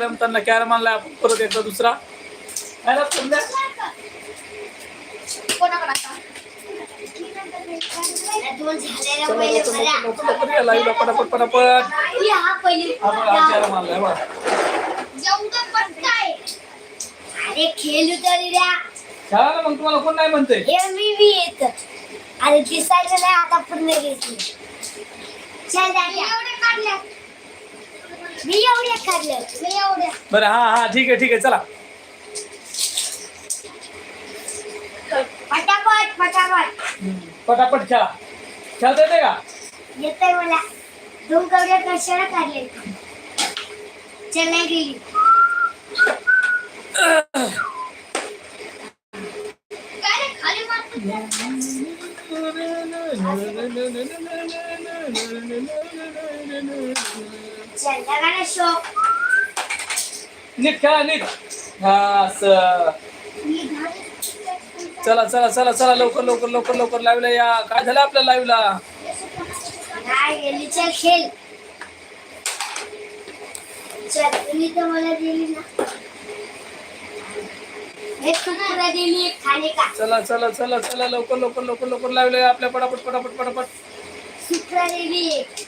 त्यांना आपण परत एकदा दुसरा. पटापट पटापट. बघा, अरे खेळू तरी द्या मग तुम्हाला कोण नाही म्हणते मी बी येत अरे दिसायचं नाही आता पूर्ण घेतली. चल मी एवढ्या काढलं. मी एवढ्या बरं हा हा ठीक आहे ठीक आहे चला. पटापट पटापट हम्म, पटापट खेळा. खेळता येते का? येतोय मला. दोन कवड्या कशाला काढले. चल गेली. काय रे, खाली मारतो. नीट खेळा नीट हा असं. घाल- चला चला चला चला लवकर लवकर लवकर लवकर लाईव्हला या. काय झालं आपल्या लाईव्हला नाही गेली चल खेळ. चल तुम्ही तर मला दिली ना. एक कुकुरा दिली एक खाणे का? चला चला चला चला लवकर लवकर लवकर लवकर लाईव्हला या. आपल्या पटापट पटापट पटापट. सुकरा दिली एक.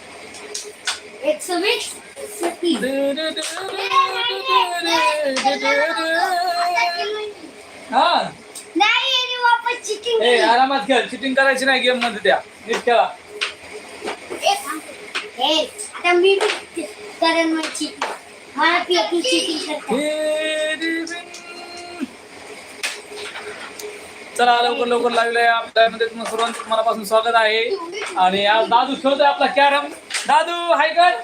एकशे तीस हा. नाही आणि वापस चिटिंग ए आरामात खेळ. चिटिंग करायची नाही गेममध्ये त्या. नीट खेळा. हे आता मी बी करेन मग चिटिंग मला पेटू चिटिंग करता. चला लवकर लवकर या आपल्या मध्ये तुम्हाला सर्वांचं मनापासून स्वागत आहे. आणि आज दादू खेळतोय आपला कॅरम. दादू हाय कर.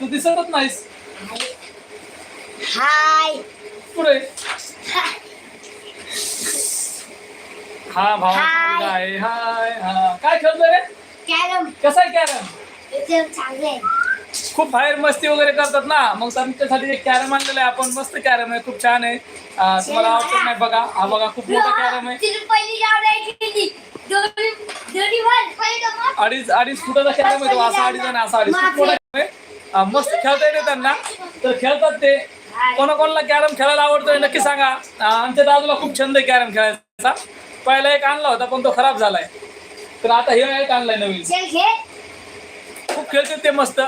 तू दिसतच नाहीस. हाय. पुढे हा Hi. आहे. हाय हा. काय खेळतोय रे? कॅरम. कसा आहे कॅरम? एकदम चांगलं आहे. खूप बाहेर मस्ती वगैरे करतात ना. मग त्यांच्यासाठी एक कॅरम आणलेला आहे. आपण मस्त कॅरम आहे. खूप छान आहे. अं, तुम्हाला आवडत नाही बघा. हा बघा खूप मोठा कॅरम आहे. तिने पहिली जाऊन आहे केली दोन्ही दोन्ही वर पहिलं मग. अडीच अडीच फुटाचा कॅरम आहे तो. असा अडीच आणि असा अडीच. खूप मोठा कॅरम आहे. अं, मस्त खेळता येते त्यांना. तर खेळतात ते. कोणाकोणाला कॅरम खेळायला आवडतोय नक्की सांगा. अं, आमच्या दादूला खूप छंद आहे कॅरम खेळायचा. पहिला एक आणला होता पण तो खराब झालाय. तर आता हे एक आणलाय नवीन. चल खेळ. खूप खेळते ते मस्त.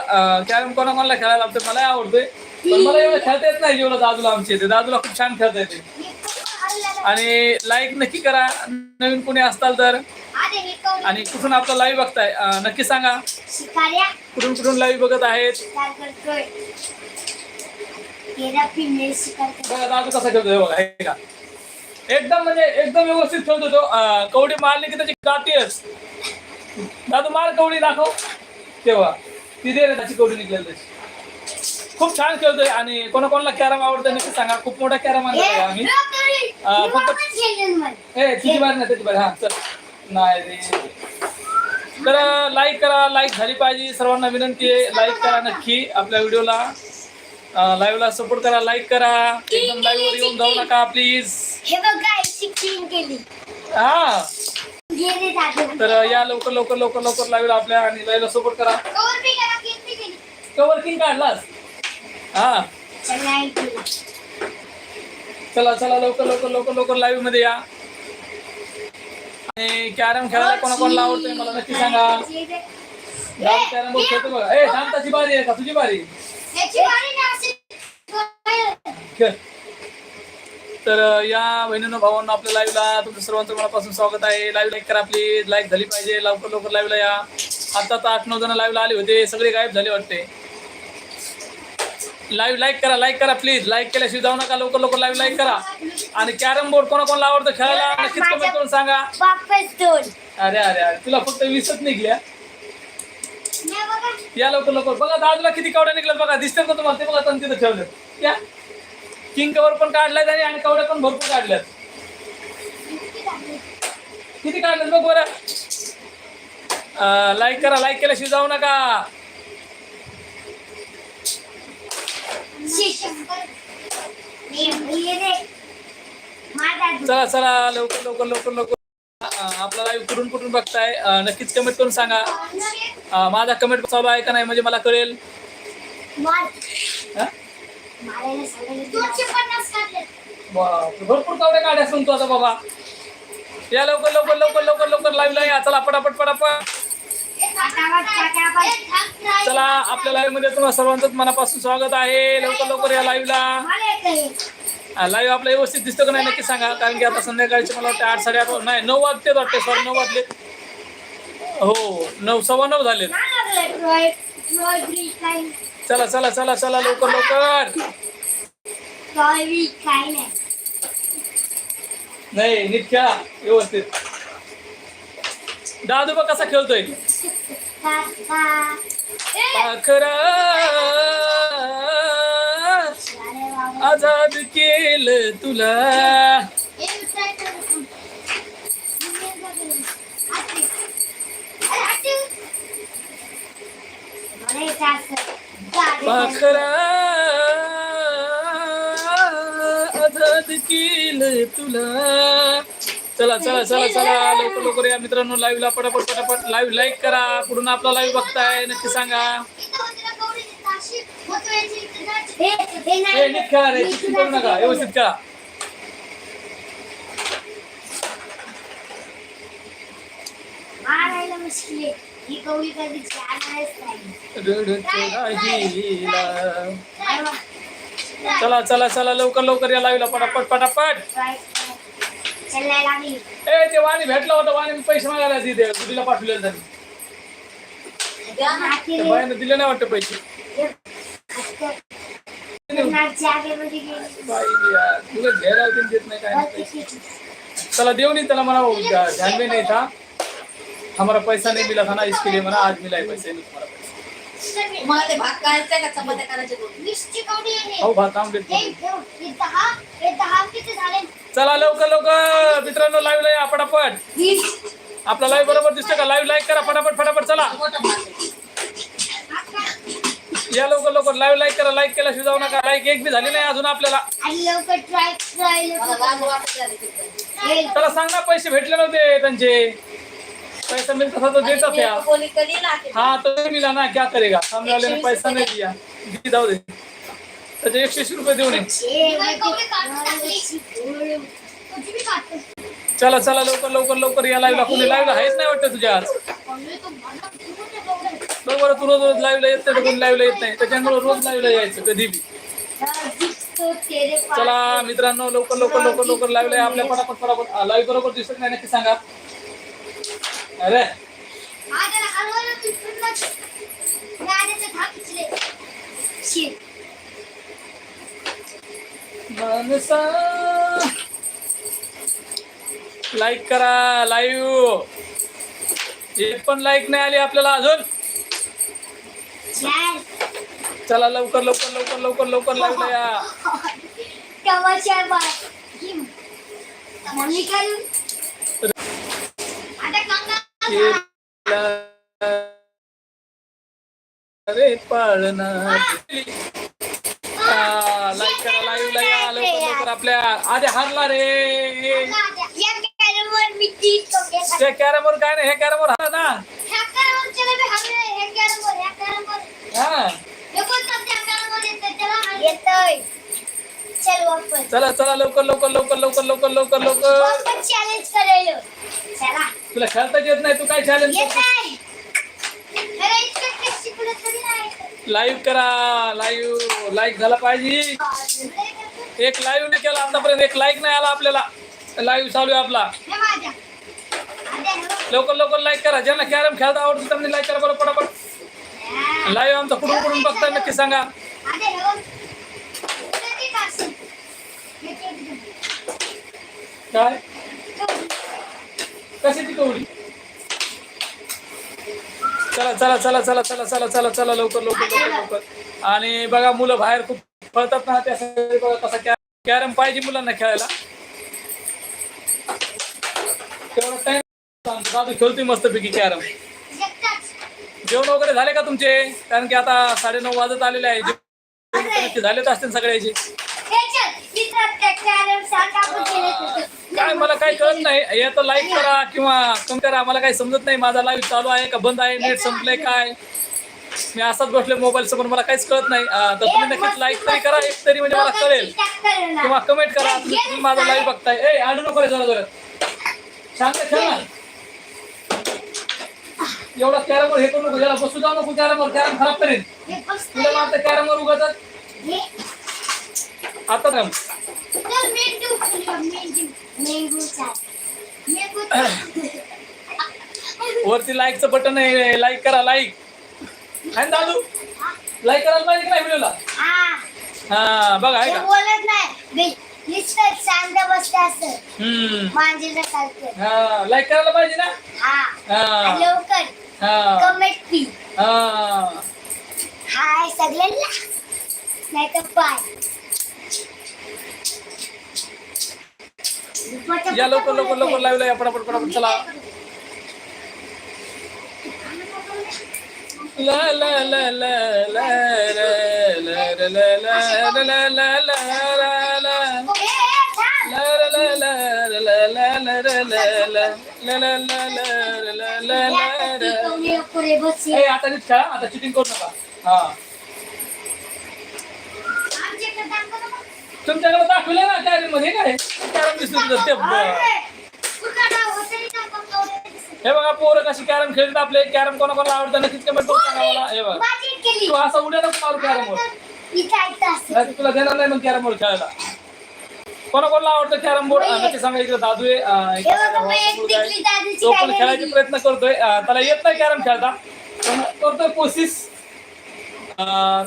कॅरम कोणा कोणाला खेळायला लागतं मला आवडतोय. पण मला एवढं खेळता येत नाही जेवढं दादूला आमचे येते दादूला खूप छान खेळता येते. आणि लाईक नक्की करा. नवीन कोणी असताल तर. आणि कुठून आपलं लाईव्ह बघताय? नक्की सांगा. कुठून कुठून लाईव्ह बघत आहेत? दादू कसा खेळतोय बघा हे का एकदम म्हणजे एकदम व्यवस्थित खेळतो तो. कवडी मारली की त्याची गातीच दादू मार कवडी दाखव. तेव्हा. ती दे रे त्याची कवडी निघलेली त्याची. खूप छान खेळतोय आणि कोणाकोणाला कॅरम आवडतं नक्की सांगा. खूप मोठा कॅरम आणला आम्ही. अं, फक्त ए तुझी बारी नाही त्याची बारी हा चल. नाही रे. तर लाईक करा. लाईक झाली पाहिजे. सर्वांना विनंती आहे. लाईक करा नक्की आपल्या व्हिडिओला. लाईव्हला सपोर्ट करा. लाईक करा. एकदम लाईव्हवर येऊन जाऊ नका प्लीज हे बघ केली. हा. तर या लवकर लवकर लवकर लवकर लाईव्हला आपल्या आणि लाईव्हला सपोर्ट करा. कवर किंग काढलास? हा. चल चला लवकर लवकर लवकर लवकर लाईव्हमध्ये या. आणि कॅरम खेळायला कोणाकोणाला आवडतंय मला नक्की सांगा. कॅरम बोर्ड खेळतो बघा. ए शांताची बारी आहे का? तुझी बारी. खेळ. तर या बहिणीनं भावांना आपल्या लाईव्हला तुमचं सर्वांचं मनापासून स्वागत आहे. लाईव्ह लाईक करा प्लीज लाईक झाली पाहिजे लवकर लवकर लाईव्हला या. आता तर आठ नऊ जण लाईव्हला आले होते सगळे गायब झाले वाटते. लाईव्ह लाईक करा लाईक करा प्लीज लाईक केल्याशिवाय जाऊ नका. लवकर लवकर लाईव्ह लाईक करा. आणि कॅरम बोर्ड कोणाकोणाला आवडतं खेळायला नक्कीच कमेंट करून सांगा. अरे अरे अरे तुला फक्त वीसच निघल्या या लवकर लवकर. बघा दादूला किती कवड्या निघल्यात बघा. दिसतात का तुम्हाला? ते बघा तन तिथं ठेवलं या. किंग कवर पण काढलाय त्याने आणि कवड्या पण भरपूर काढल्यात. किती काढल्यात बघ बरं? लाईक करा लाईक केल्याशिवाय जाऊ नका. चला चला लवकर लवकर लवकर लवकर. आपला लाईव्ह कुठून कुठून बघताय? नक्कीच कमेंट करून सांगा. माझा कमेंट चालू आहे का नाही म्हणजे मला कळेल. बापरे, भरपूर कावडे काढ्या सांगतो आता बाबा. या लवकर लवकर लवकर लवकर लवकर लाईव्ह या. चला पटापट पटापट. चला आपल्या लाईव्हमध्ये तुम्हाला सर्वांचं मनापासून स्वागत आहे. लवकर लवकर या लाईव्हला लाईव्ह आपलं व्यवस्थित दिसतं का नाही नक्की सांगा. कारण की आता संध्याकाळचे मला वाटतं आठ साडेआठ वा- नाही नऊ वाजते वाटते सॉरी नऊ वाजले. हो नऊ सव्वा नऊ झाले चला चला चला चला लवकर लवकर. नाही. नाही नीट खेळा व्यवस्थित. दादू बघ कसा खेळतोय. पाखरा. आजाद केलं तुला. पाखरा आजाद केलं तुला. चला चला चला चला. लवकर लवकर या मित्रांनो लाईव्हला पटापट पटापट लाईव्ह लाईक करा. कुठून आपला लाईव्ह बघताय नक्की सांगा. करू नका. व्यवस्थित मारायला मुश्किल आहे. ही कवळी कधी नाही? चला चला चला लवकर लवकर या लाईव्हला पटापट पटापट. ए ते वाणी भेटला होता वाणी पैसे मागायला तिथे गुडीला पाठवलेलं त्यांनी हाती त्या बायानं दिले नाही वाटतं पैसे. तुला घ्यायला होते देत नाही काय नाही पैसे. चला देऊ नाही त्याला म्हणा ध्यान नहीं था हमारा पैसा नहीं मिला था ना इसके लिए मना आज मिला है पैसे नहीं तुम्हारा पैसा। तुम्हाला ते भात करायचंय का चपात्या करायचे दोन वीसची कवडी आहे हो। भात आमलेट हे। ठेव. हे दहा हे दहा किती झाले चला लवकर लवकर मित्रांनो लाईव्ह या पटापट वीस आपला लाईव्ह बरोबर दिसतं का? लाईव्ह लाईक करा फटाफट फटाफट चला. या लवकर लवकर लाईव्ह लाईक करा लाईक केल्याशिवाय जाऊ नका. लाईक एक बी झाली नाही अजून आपल्याला. आणि लवकर ट्राय ट्राय मला लाज वाटत झाली तिथं. त्याला सांग ना पैसे भेटले नव्हते त्यांचे. पैसा मिलता था तो देता था हाँ तो नहीं मिला ना क्या करेगा? सामने वाले ने पैसा नहीं दिया. दी जाऊ दे. त्याचे एकशे रुपये देऊ नये चला चला लवकर लवकर लवकर या लाईव्हला कोणी लाईव्हला आहेच नाही वाटतं तुझ्या आज. बघ बरं तू रोज रोज लाईव्हला येत नाही कोणी लाईव्हला येत नाही. त्याच्यामुळे रोज लाईव्हला यायचं कधी बी. चला मित्रांनो लवकर लवकर लवकर लवकर लाईव्हला आपल्या पटापट पटापट. लाईव्ह बरोबर दिसत नाही नक्की सांगा. अरे. लाईक करा लाईव्ह एक पण लाईक नाही आली आपल्याला अजून. चला लवकर लवकर लवकर लवकर लवकर लाईव्हला या. ते पाळणार लाईक करा लाईव्ह ला या लवकर लवकर आपल्या आधी हरला रे. ते कॅरमवर काय नाही हे कॅरमवर हर ना. हा चला चला लवकर लवकर लवकर लवकर लवकर लवकर लवकर. चॅलेंज करायला तुला खेळता येत नाही तू काय चॅलेंज लाईव्ह करा. लाईव्ह लाईक झाला पाहिजे. एक लाईव्ह नाही केला आतापर्यंत एक लाईक नाही आला आपल्याला. लाईव्ह चालू आहे आपला. लवकर लवकर लाईक करा. ज्यांना कॅरम खेळता आवडतो त्यांनी लाईक करा बरं पटापट. लाईव्ह आमचा कुठून कुठून बघताय नक्की सांगा. काय? कशाची कवडी? चला चला चला चला चला चला चला चला लवकर लवकर लवकर लवकर. आणि बघा मुलं बाहेर खूप पळतात ना त्यासाठी बघा कसा कॅ कॅरम पाहिजे मुलांना खेळायला. तेवढा टाइम दादू खेळतोय मस्तपैकी कॅरम. जेवण वगैरे झाले का तुमचे? कारण की आता साडेनऊ वाजत आलेले आहे. जेवण झालेच असतील सगळ्याचे. काय मला काही कळत नाही. या तर लाईक करा किंवा कमी करा. मला काही समजत नाही. माझा लाईव्ह चालू आहे का? बंद आहे? नेट संपलंय काय? मी असाच बसले मोबाईल समोर. मला काहीच कळत नाही. तर तुम्ही नक्कीच लाईक तरी करा. एक तरी म्हणजे मला कळेल. किंवा कमेंट करा. तुम्ही माझा लाईव्ह बघताय. ए आडू नको जरा जरा. जोरात शांत खेळ ना. एवढा कॅरमवर हे करू नको. याला बसू जाऊ नको कॅरमवर. कॅरम खराब करेल. तुला मारतं कॅरमवर उगाच आता रम वरती लाईकचं बटन आहे लाईक करा लाईक आहे ना दादू? लाईक करायला पाहिजे का नाही व्हिडिओला हा बघा आहे का? बोलत नाही शांत बसते असं हम्म. सारखं हा लाईक करायला पाहिजे ना? हा. लवकर कमेंट पी हा. हाय सगळ्यांना. नाही तर पाय. या लवकर लवकर लवकर लाईव्ह या पटापट पटापट चला ला ला ला ला ला ला ला ला ला ला ला ला ला ला ला तुमच्याकडे दाखवलं ना कॅरममध्ये काय? कॅरम दिसत ते हे बघा पोरं कशी कॅरम खेळतात आपले. कॅरम कोणा कोणाला आवडतं नक्कीच कमेंट करून सांगा मला. हे बघा. तू असं उड्या नको मारू कॅरमवर नाही तुला देणार नाही मग कॅरम बोर्ड खेळायला. कोणा कोणाला आवडतं कॅरम बोर्ड? नक्की सांगा इकडे दादू आहे. तो पण खेळायचे प्रयत्न करतोय. त्याला येत नाही कॅरम खेळता. पण करतोय कोशिश.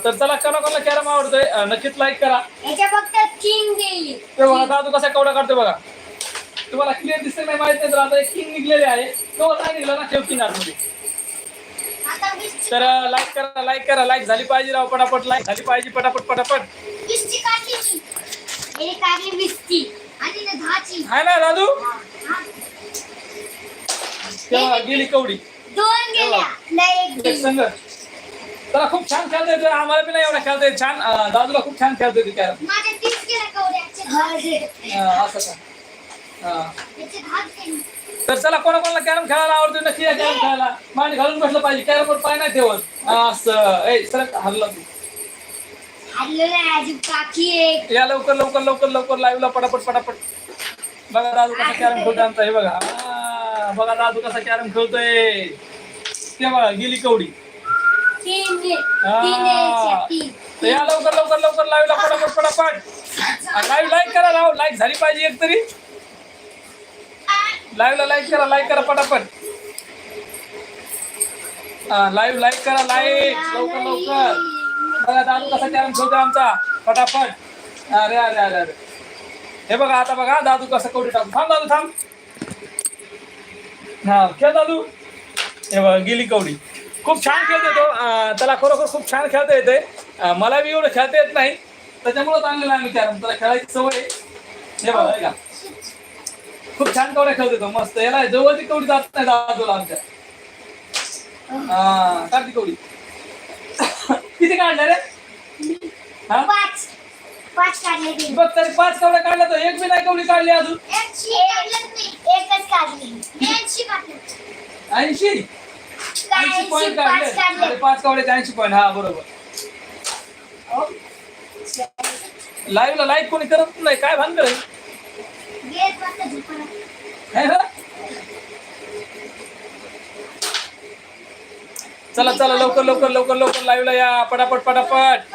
तर चला कोणा कोणाला कॅरम आवडतोय नक्कीच लाईक करा. याच्या फक्त किंग गेली. ते बघा दादू कसा कवडा काढतोय बघा. तुम्हाला क्लिअर दिसते नाही माहीत नाही तर आता एक किंग निघलेले आहे. तो नाही निघला ना ठेव किंग आतमध्ये वीसची तर लाईक करा लाईक करा. लाईक झाली पाहिजे राव पटापट. लाईक झाली पाहिजे पटापट पटापट. हाय ना दादू. तेव्हा गेली कवडी. दोन गेल्या. संघ. त्याला खूप छान खेळता येतोय. आम्हाला नाही एवढा खेळता येत. छान दादूला खूप छान खेळता येते कॅरम. असं का? हा. तर चला कोणा कोणाला कॅरम खेळायला आवडतो नक्की या कॅरम खेळायला. मांडी घालून बसलं पाहिजे. कॅरम वर पाय नाही ठेवत. असं. ए सर हरलं तू. हल्लो नाही अजून काकी एक. या लवकर लवकर लवकर लवकर. लाईव्हला पटापट पटापट. बघा दादू कसा कॅरम खेळतोय आमचा. हे बघा. आ, बघा दादू कसा कॅरम खेळतोय. ते बघा गेली कवडी. तर या लवकर लवकर लवकर लाईव्हला पटापट पटापट. लाईव्ह लाईक करा राव. लाईक झाली पाहिजे एक तरी लाईव्हला लाईक करा लाईक करा पटापट. लाईव्ह लाईक करा लाईक. लवकर लवकर. बघा दादू कसा कॅरम खेळतोय आमचा. पटापट. अरे अरे अरे अरे. हे बघा आता बघा दादू कसा कवडी टाकू थांब दादू थांब. हा खेळ दादू. हे बघा गेली कवडी. खूप छान खेळतो तो अं, त्याला खरोखर खूप छान खेळता येते मला बी एवढं खेळता येत नाही. त्याच्यामुळं चांगलं आम्ही कॅरम त्याला खेळायची सवय. हे बघा का खूप छान कवड्या खेळतो तो मस्त. याला जवळची कवडी जात नाही दादूला आमच्या. हा कवडी. किती काढल्या रे हा? पाच. पाच काढले बघ तरी पाच कवड्या काढल्या तर एक बी नाही कवडी काढली अजून. एकच काढली. ऐंशी? ऐंशी काढले. पाच कावडे ऐंशी पॉईंट हा बरोबर. लाईव्ह ला लाईक कोणी करत नाही. काय भानगड चला चला लवकर लवकर लवकर लवकर लाईव्हला या. पटापट पटापट.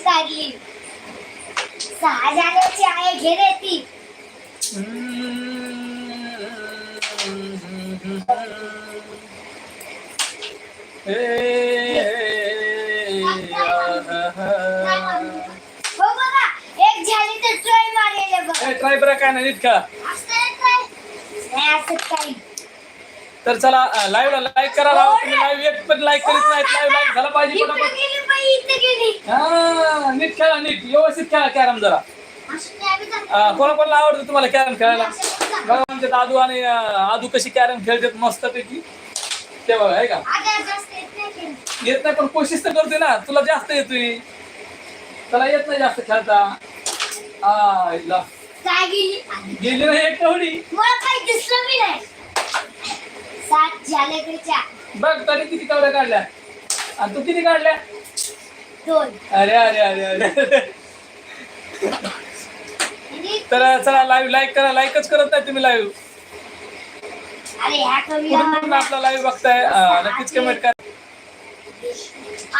काढली. सहा जाण्याची आहे घेणे काय बरं काय नाही का तर चला लाईव्ह लाईक करा लाईव्ह एक पण लाईक करीत नाही लाईव्ह लाईक झाला पाहिजे नीट खेळा नीट व्यवस्थित खेळा कॅरम जरा कोणाकोणाला आवडतं तुम्हाला कॅरम खेळायला? बघा आमच्या दादू आणि आदू कशी कॅरम खेळतात मस्त पैकी तेव्हा आहे का? येत नाही पण कोशिश तर करतोय ना. तुला जास्त येतोय. तुला येत नाही जास्त खेळता. गेली नाही एक तेवढी बघ तरी किती कवड्या काढल्या. आणि तू किती काढल्या? अरे अरे अरे अरे. तर चला लाईव्ह लाईक करा लाईकच करत नाही तुम्ही लाईव्ह कुठून आपला लाईव्ह बघताय. नक्कीच कमेंट करा.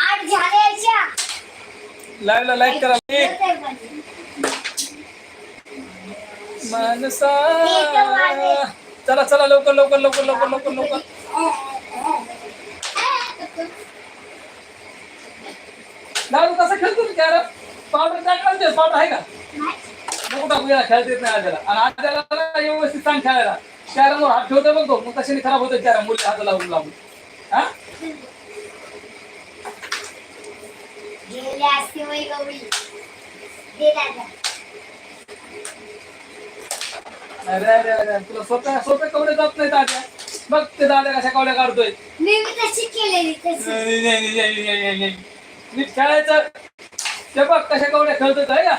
आठ झाल्याच्या लाईव्हला लाईक करा. एक मानसा. चला चला लवकर लवकर लवकर लवकर लवकर लवकर. दादू कसं खेळतो कॅरम? पावडर टाकला पावडर आहे का? नको टाकू याला खेळता येत नाही आज्याला आणि आज्याला ना व्यवस्थित सांग खेळायला. कॅरमवर हात ठेवतो बघतो. मग कशाने खराब होतं कॅरम मुली हात लावून लावून. हा? अरे अरे अरे तुला स्वतः स्वतः कवडे जात नाही दाद्या बघ ते दाद्या कशा कवड्या काढतोय. मी बी तशी केलेली तशी नाही, नाही, नाही, नाही, नाही, नाही, नाही. नीट खेळायचं. ते बघ कशा कवड्या खेळतोय का?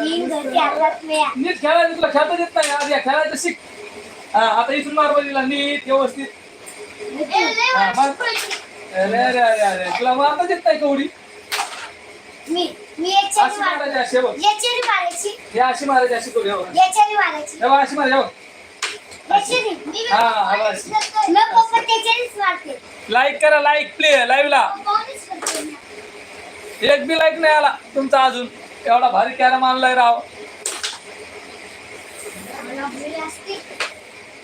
नीट खेळायचं तुला खेळता येत नाही आधी खेळायचं शिक. हा आता इथून मारवालीला नीट व्यवस्थित. हा. अरे अरे अरे अरे तुला मारता येत नाही कवडी. मी मी याच्याने अशी मारायची मारायची अशी बघ. याच्याने मारायची. हे अशी मारायची अशी कवडी हो याच्याने मारायची. हे बघ, अशी मारायची हो याच्याने. मी हा, आवाज. मग पप्पा त्याच्यानेच मारते. लाईक करा लाईक प्ले लाईव्हला करते ना. एक बी लाईक नाही आला तुमचा अजून. एवढा भारी कॅरम आणलाय राव.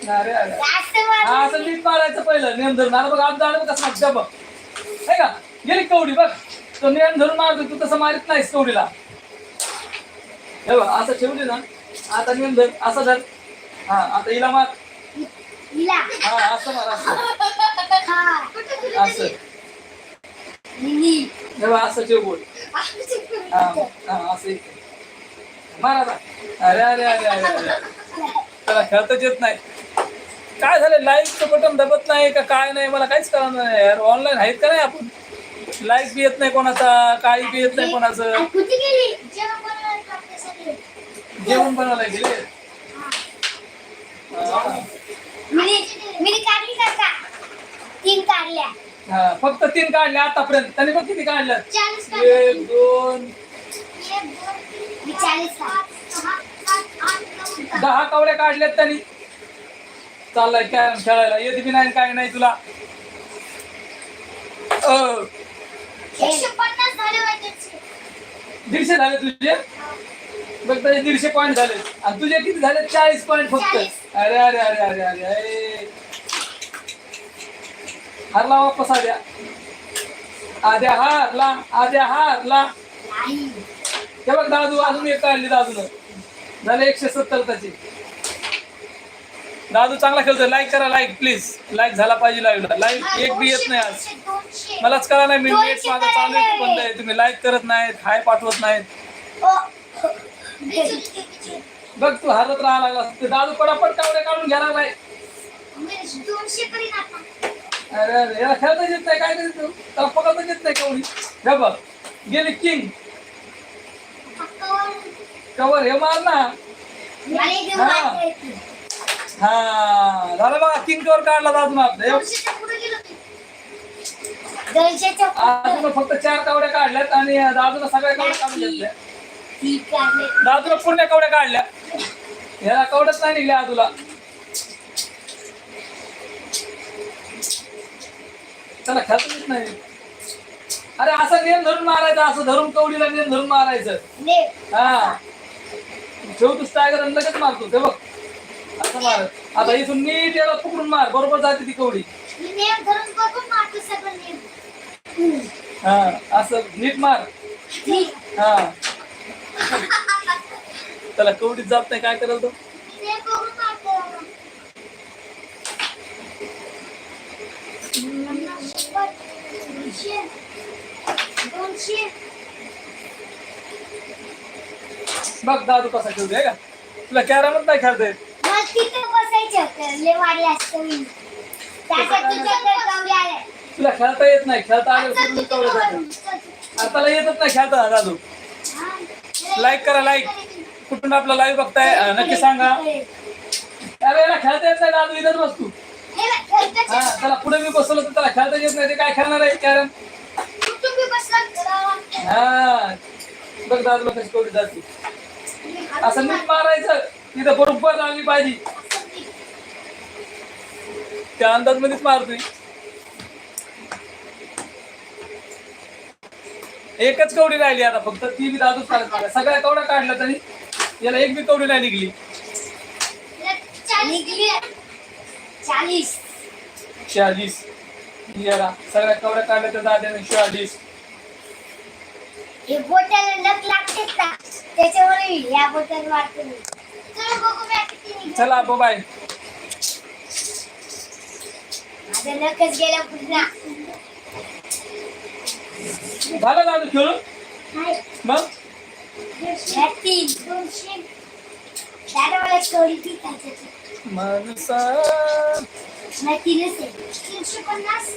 अरे अरे. हा. असं नीट मारायचं पहिलं. नेम धरून. आता बघ आज जाणं बघ कसं मागच्या बघ. आहे का? गेली कवडी बघ? तो नेम धरून मारतो तू तसं मारित नाहीस कवडीला. हे बघ असं ठेवली ना आता नेम धर असं धर. हा आता हिला मार. हा असं मार असं. असं. हे बघ असं ठेव बोल. असं. मार अरे अरे अरे अरे अरे. त्याला खेळताच येत नाही. काय झालं? लाईकचं बटन दबत नाही का काय नाही? मला काहीच कळलं नाही. यार ऑनलाईन आहेत का नाही आपण? लाईक बी येत नाही कोणाचा काही बी येत नाही कोणाचं. जेवण बनवायला गेले? तीन काढल्या. हा, फक्त तीन काढले आतापर्यंत. त्याने बघ किती काढल्या चाळीस एक दोन चाळीस दहा. कवड्या काढल्यात त्यांनी. चाललाय कॅरम खेळायला. येत बी नाही काय नाही तुला. अ, एकशे पन्नास झाले पाहिजे दीडशे झाले तुझे? बघ दीडशे पॉईंट झाले. आणि तुझे किती झाले? चाळीस पॉईंट फक्त. चाळीस. अरे अरे अरे अरे अरे अरे. हारला वापस आद्या. आद्या हारला आद्या हारला नाही हे बघ दादू अजून एक काढली दादून. झाले एकशे सत्तर त्याची. दादू चांगला खेळतोय. लाईक करा लाईक प्लीज लाईक झाला पाहिजे लाईव्हला लाईक एक बी येत नाही आज. मलाच करा नाही मी नेट माझा चालू आहे बंद आहे? तुम्ही लाईक करत नाहीत हाय पाठवत नाहीत. बघ तू हरत राहा लागला ते दादू पटापट कावडे काढून घ्या लागलाय अरे अरे याला खेळता येत नाही काय करीत तू. त्याला पकडता येत नाही कवडी. हे बघ गेली किंग कवर हे मार ना. हा. हा झालं बघा किंग कवर काढला दादू पुढे. दादूला फक्त चार कावड्या काढल्यात आणि दादूला सगळ्या कावड्या काढून घेतल्या. दादूला पूर्ण कावड्या काढल्या. याला कावड्याच नाही निघल्या दादूला त्याला खेळता येत नाही. अरे असं नेम धरून मारायचं असं धरून कवडीला नेम धरून मारायचं. हा. ठेवतोस टायगर आणि लगेच मारतो ते बघ. असं मारत. आता इथून नीट याला पकडून मार बरोबर जाते ती कवडी. हा असं नीट मार. हा. त्याला कवडीत जात नाही काय करायला तो मी नेम बघून मारतो. पन्नास, शंभर, दोनशे, दोनशे. बघ दादू कसा खेळतोय का? तुला कॅरमच नाही खेळता येत तिथं बसायचं लय असतं मी. तुझ्याकडे तुला खेळता येत नाही खेळता आलं तर आता त्याला येतच नाही खेळता दादू. लाईक करा लाईक कुठून आपला लाईव्ह बघताय नक्की सांगा. अरे याला खेळता येत नाही दादू इथंच बसतो हा त्याला पुढे मी बसवलं तर त्याला खेळता येत नाही ते काय खेळणार आहे? कॅरम हा बघ दादूला कशी कवडी जाते. असं मी मारायचं तिथं बरोबर आली पाहिजे. त्या अंदाज मध्येच मारतोय. एकच कवडी राहिली आता फक्त ती बी दादूच काढत मला सगळ्या कवड्या काढल्या तरी याला एक बी कवडी नाही निघली. निघली. चाळीस. याला सगळ्या कवड्या काढल्या तर दाद्याने शहालीस हे बोटाला नख लागते का? त्याच्यामुळे या बोटाला वाटते मी. चला बघू मी किती निघाले. चला बाय. माझं नखच गेलं पुन्हा. झालं दादू खेळून? हाय. मग? या तीन दोनशे आहे तीनशे पन्नास.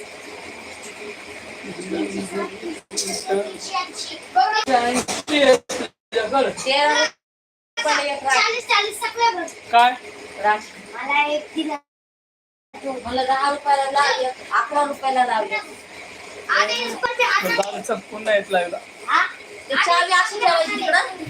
काय. मला एक तीन मला दहा रुपयाला लाव एक अकरा रुपयाला लावले पुन्हा येत लागला हा? चावी ठेवायची तिकडं